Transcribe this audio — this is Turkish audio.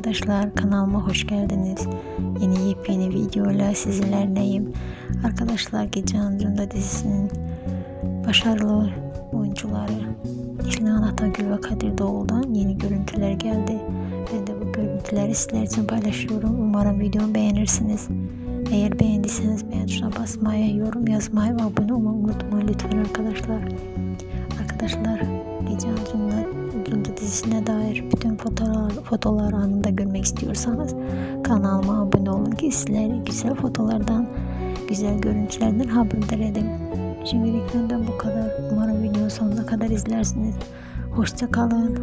arkadaşlar kanalıma hoş geldiniz. Yeni yepyeni videoyla sizlerleyim. Arkadaşlar Gece Anadolu'da dizisinin başarılı oyuncuları İlhan Atagül ve Kadir Doğulu'dan yeni görüntüler geldi. Ben de bu görüntüleri sizler için paylaşıyorum. Umarım videomu beğenirsiniz. Eğer beğendiyseniz beğen tuşuna basmayı, yorum yazmayı ve abone olmayı unutmayın lütfen arkadaşlar. Arkadaşlar Gece Anadolu'da dizisine dair bütün fotoğraflar, fotoğraflar anında görmek istiyorsanız kanalıma abone olun ki sizleri güzel fotolardan, güzel görüntülerden haberdar edeyim. Şimdilik benden bu kadar. Umarım videonun sonuna kadar izlersiniz. Hoşça kalın.